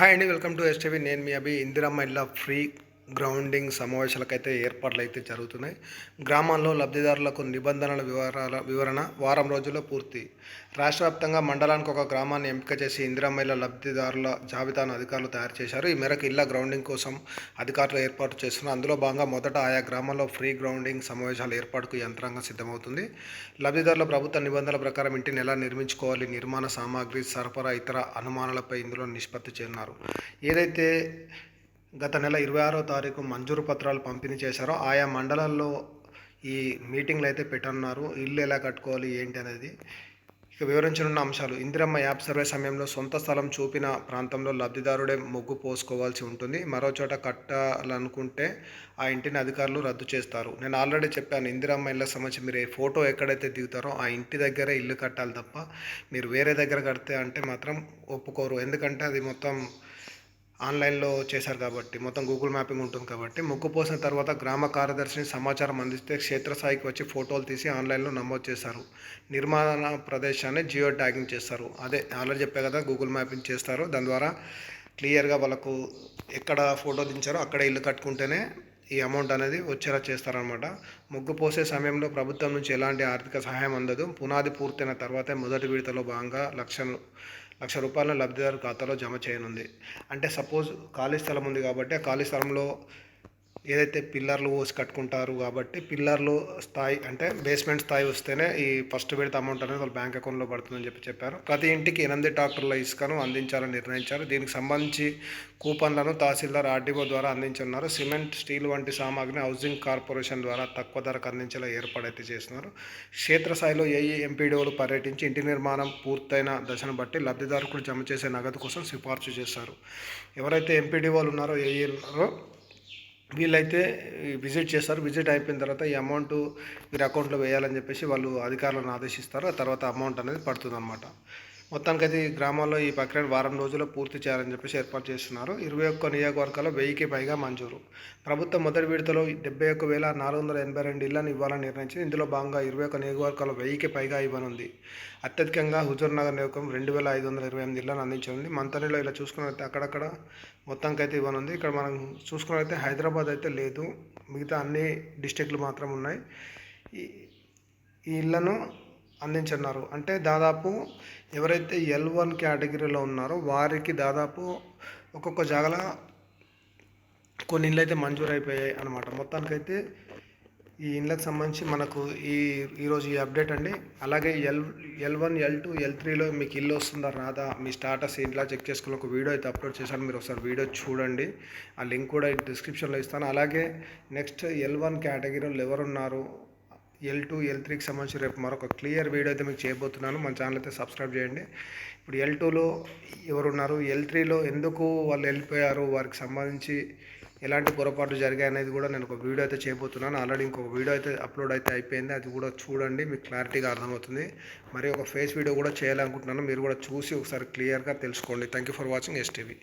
Hi అండి welcome to STV. నేను మీ అభి ఇందిరమ్మ ఇల్లా ఫ్రీ. గ్రౌండింగ్ సమావేశాలకైతే ఏర్పాట్లు అయితే జరుగుతున్నాయి. గ్రామాల్లో లబ్ధిదారులకు నిబంధనల వివరాల వివరణ వారం రోజుల్లో పూర్తి. రాష్ట్ర వ్యాప్తంగా మండలానికి ఒక గ్రామాన్ని ఎంపిక చేసి ఇందిరమ్మ లబ్ధిదారుల జాబితాను అధికారులు తయారు చేశారు. ఈ మేరకు ఇళ్ళ గ్రౌండింగ్ కోసం అధికారులు ఏర్పాటు చేస్తున్నారు. అందులో భాగంగా మొదట ఆయా గ్రామాల్లో ఫ్రీ గ్రౌండింగ్ సమావేశాల ఏర్పాటుకు యంత్రాంగం సిద్ధమవుతుంది. లబ్ధిదారుల ప్రభుత్వ నిబంధనల ప్రకారం ఇంటిని ఎలా నిర్మించుకోవాలి. నిర్మాణ సామాగ్రి సరఫరా ఇతర అనుమానాలపై ఇందులో నిష్పత్తి చేయనున్నారు ఏదైతే గత నెల ఇరవై ఆరో తారీఖు మంజూరు పత్రాలు పంపిణీ చేశారో ఆయా మండలాల్లో ఈ మీటింగ్లు అయితే పెట్టనున్నారు. ఇల్లు ఎలా కట్టుకోవాలి ఏంటి అనేది ఇక వివరించనున్న అంశాలు. ఇందిరమ్మ యాప్ సర్వే సమయంలో సొంత స్థలం చూపిన ప్రాంతంలో లబ్ధిదారుడే మొగ్గు పోసుకోవాల్సి ఉంటుంది. మరో చోట కట్టాలనుకుంటే ఆ ఇంటిని అధికారులు రద్దు చేస్తారు. నేను ఆల్రెడీ చెప్పాను ఇందిరమ్మ ఇళ్ళ సంబంధించి మీరు ఏ ఫోటో ఎక్కడైతే దిగుతారో ఆ ఇంటి దగ్గరే ఇల్లు కట్టాలి తప్ప మీరు వేరే దగ్గర కడితే అంటే మాత్రం ఒప్పుకోరు. ఎందుకంటే అది మొత్తం ఆన్లైన్లో చేశారు కాబట్టి మొత్తం గూగుల్ మ్యాపింగ్ ఉంటుంది కాబట్టి ముగ్గు పోసిన తర్వాత గ్రామ కార్యదర్శిని సమాచారం అందిస్తే క్షేత్రస్థాయికి వచ్చి ఫోటోలు తీసి ఆన్లైన్లో నమోదు చేస్తారు నిర్మాణ ప్రదేశాన్ని జియో ట్యాగింగ్ చేస్తారు. అదే ఆల్రెడీ చెప్పే కదా గూగుల్ మ్యాపింగ్ చేస్తారు. దాని ద్వారా క్లియర్గా వాళ్ళకు ఎక్కడ ఫోటో దించారో అక్కడ ఇల్లు కట్టుకుంటేనే ఈ అమౌంట్ అనేది వచ్చేలా చేస్తారనమాట ముగ్గు పోసే సమయంలో ప్రభుత్వం నుంచి ఎలాంటి ఆర్థిక సహాయం అందదు. పునాది పూర్తయిన తర్వాతే మొదటి విడతలో భాగంగా లక్షలు లక్ష రూపాయల లబ్ధిదారు ఖాతాలో జమ చేయనుంది. అంటే సపోజ్ ఖాళీ స్థలం ఉంది కాబట్టి ఆ ఖాళీ స్థలంలో ఏదైతే పిల్లర్లు పోసి కట్టుకుంటారు కాబట్టి పిల్లర్లు స్థాయి అంటే బేస్మెంట్ స్థాయి వస్తేనే ఈ ఫస్ట్ విడత అమౌంట్ అనేది వాళ్ళ బ్యాంక్ అకౌంట్లో పడుతుందని చెప్పి చెప్పారు. ప్రతి ఇంటికి ఎనిమిది ట్రాక్టర్ల ఇసుకను అందించాలని నిర్ణయించారు. దీనికి సంబంధించి కూపన్లను తహసీల్దార్ ఆర్డీఓ ద్వారా అందించున్నారు సిమెంట్ స్టీల్ వంటి సామాగ్రిని హౌసింగ్ కార్పొరేషన్ ద్వారా తక్కువ ధరకు అందించేలా ఏర్పాటైతే చేస్తున్నారు. క్షేత్రస్థాయిలో ఏఈ ఎంపీడీఓలు పర్యటించి ఇంటి నిర్మాణం పూర్తయిన దశను బట్టి లబ్ధిదారులకు జమ చేసే నగదు కోసం సిఫార్సు చేశారు. ఎవరైతే ఎంపీడీఓలు ఉన్నారో ఏఈ వీళ్ళైతే విజిట్ చేస్తారు. విజిట్ అయిపోయిన తర్వాత ఈ అమౌంట్ మీరు అకౌంట్లో వేయాలని చెప్పేసి వాళ్ళు అధికారులను ఆదేశిస్తారు. ఆ తర్వాత అమౌంట్ అనేది పడుతుంది అన్నమాట మొత్తానికైతే ఈ గ్రామాల్లో ఈ ప్రక్రియ వారం రోజుల్లో పూర్తి చేయాలని చెప్పేసి ఏర్పాటు చేస్తున్నారు. ఇరవై ఒక్క నియోజకవర్గాల్లో వెయ్యికి పైగా మంజూరు. ప్రభుత్వం మొదటి విడతలో డెబ్బై ఒక్క వేల నాలుగు వందల ఎనభై రెండు ఇళ్ళను ఇవ్వాలని నిర్ణయించింది. ఇందులో భాగంగా ఇరవై ఒక్క నియోజకవర్గాల్లో వెయ్యికి పైగా ఇవ్వనుంది. అత్యధికంగా హుజూర్ నగర్ నియోజకం రెండు వేల ఐదు వందల ఇరవై ఎనిమిది ఇళ్ళను అందించనుంది. మంత్రిలో ఇలా చూసుకున్నట్లయితే అక్కడక్కడ మొత్తానికైతే ఇవ్వనుంది. ఇక్కడ మనం చూసుకున్నట్లయితే హైదరాబాద్ అయితే లేదు. మిగతా అన్ని డిస్టిక్లు మాత్రం ఉన్నాయి. ఈ ఈ ఇళ్ళను అందించన్నారు అంటే దాదాపు ఎవరైతే ఎల్ వన్ కేటగిరీలో ఉన్నారో వారికి దాదాపు ఒక్కొక్క జాగల కొన్ని ఇళ్ళు అయితే మంజూరు అయిపోయాయి అనమాట మొత్తానికైతే ఈ ఇండ్లకు సంబంధించి మనకు ఈ ఈరోజు ఈ అప్డేట్ అండి. అలాగే L L one L two L త్రీలో మీకు ఇల్లు వస్తుందా రాదా మీ స్టాటస్ ఇంట్లో చెక్ చేసుకుని ఒక వీడియో అయితే అప్లోడ్ చేశాను. మీరు ఒకసారి వీడియో చూడండి. ఆ లింక్ కూడా డిస్క్రిప్షన్లో ఇస్తాను. అలాగే నెక్స్ట్ ఎల్ వన్ కేటగిరీలో ఎవరున్నారు ఎల్ టూ ఎల్ త్రీకి సంబంధించి రేపు మరొక క్లియర్ వీడియో అయితే మీకు చేయబోతున్నాను. మన ఛానల్ అయితే సబ్స్క్రైబ్ చేయండి. ఇప్పుడు ఎల్ టూలో ఎవరున్నారు? ఎల్ త్రీలో ఎందుకు వాళ్ళు వెళ్ళిపోయారు? వారికి సంబంధించి ఎలాంటి పొరపాట్లు జరిగాయి అనేది కూడా నేను ఒక వీడియో అయితే చేయబోతున్నాను. ఆల్రెడీ ఇంకొక వీడియో అయితే అప్లోడ్ అయితే అయిపోయింది. అది కూడా చూడండి మీకు క్లారిటీగా అర్థమవుతుంది. మరి ఒక ఫేస్ వీడియో కూడా చేయాలనుకుంటున్నాను. మీరు కూడా చూసి ఒకసారి క్లియర్గా తెలుసుకోండి. Thank you for watching STV